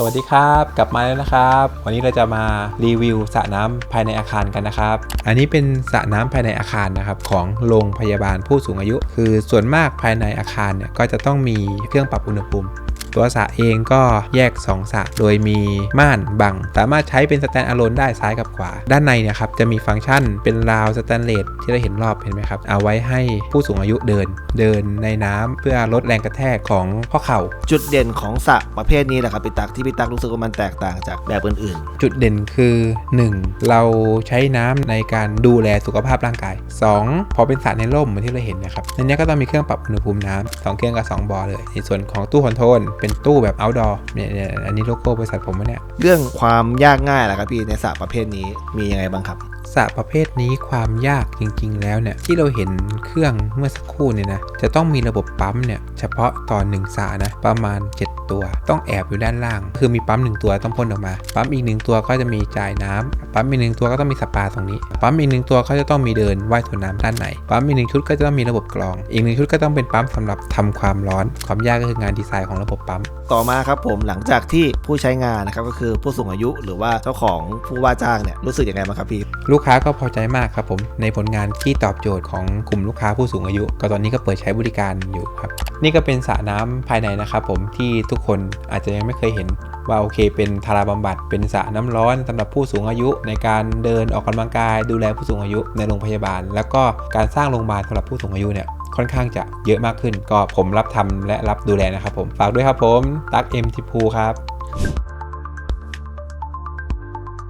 สวัสดีครับกลับมาแล้วนะครับ วันนี้เราจะมารีวิวสระน้ำภายในอาคารกันนะครับ อันนี้เป็นสระน้ำภายในอาคารนะครับของโรงพยาบาลผู้สูงอายุ คือส่วนมากภายในอาคารเนี่ยก็จะต้องมีเครื่องปรับอุณหภูมิ ตัวสระเองก็แยก2สระโดยมีม่านบัง สามารถใช้เป็นสแตนด์อะโลนได้ซ้ายกับขวา ด้านในเนี่ยครับจะมีฟังก์ชันเป็นราวสแตนเลสที่เราเห็นรอบเห็นไหมครับเอาไว้ให้ผู้สูงอายุเดินเดินในน้ำเพื่อลดแรงกระแทกของข้อเข่า จุดเด่นของสระประเภทนี้แหละครับพี่ตักที่พี่ตักรู้สึกว่ามันแตกต่างจากแบบอื่นจุดเด่นคือ 1. เราใช้น้ำในการดูแลสุขภาพร่างกาย 2. พอเป็นสระในร่มเหมือนที่เราเห็นนะครับในนี้ก็ต้องมีเครื่องปรับอุณหภูมิน้ำสองเครื่องกับ 2บอเลย ในส่วนของตู้คอนโทรลเป็นตู้แบบ outdoor เนี่ยอันนี้โลโก้บริษัทผมเนี่ยเรื่องความยากง่ายแหละครับพี่ในสระประเภทนี้มียังไงบ้างครับ สระประเภทนี้ความยากจริง ๆ แล้วเนี่ยที่เราเห็นเครื่องเมื่อสักครู่เนี่ยนะจะต้องมีระบบปั๊มเนี่ยเฉพาะตอนหนึ่งสรนะประมาณ 7 ตัว ต้องแอบอยู่ด้านล่าง คือมีปั๊มหนึ่งตัวต้องพ่นออกมา ปั๊มอีกหนึ่งตัวก็จะมีจ่ายน้ำปั๊มอีกหนึ่งตัวก็ต้องมีสปาตรงนี้ ปั๊มอีกหนึ่งตัวก็จะต้องมีเดินว่ายถวน้ำด้านในปั๊มอีกหนึ่งชุดก็จะต้องมีระบบกรอง อีกหนึ่งชุดก็ต้องเป็นปั๊มสำหรับทำความร้อน ความยากก็คืองานดีไซน์ของระบบปั๊ม ต่อมาครับผมหลังจากที่ผู้ใช้งานนะครับก็คือผู้สูงอายุหรือว่าเจ้าของผู้ว่าจ้างเนี่ยรู้สึกยังไงบ้างครับพี่ ลูกค้าก็พอใจมากครับผมในผลงานที่ตอบโจทย์ของกลุ่มลูกค้าผู้สูงอายุ ก็ตอนนี้ก็เปิดใช้บริการอยู่ครับ นี่ก็เป็นสระน้ำภายในนะครับผมที่ทุกคนอาจจะยังไม่เคยเห็นว่าโอเค เป็นทาราบำบัดเป็นสระน้ำร้อนสำหรับผู้สูงอายุ ในการเดินออกกำลังกาย ดูแลผู้สูงอายุในโรงพยาบาล แล้วก็การสร้างโรงพยาบาลสำหรับผู้สูงอายุเนี่ย ค่อนข้างจะเยอะมากขึ้น ก็ผมรับทำและรับดูแลนะครับผม ฝากด้วยครับผม ตั๊กเอ็มทิพูครับ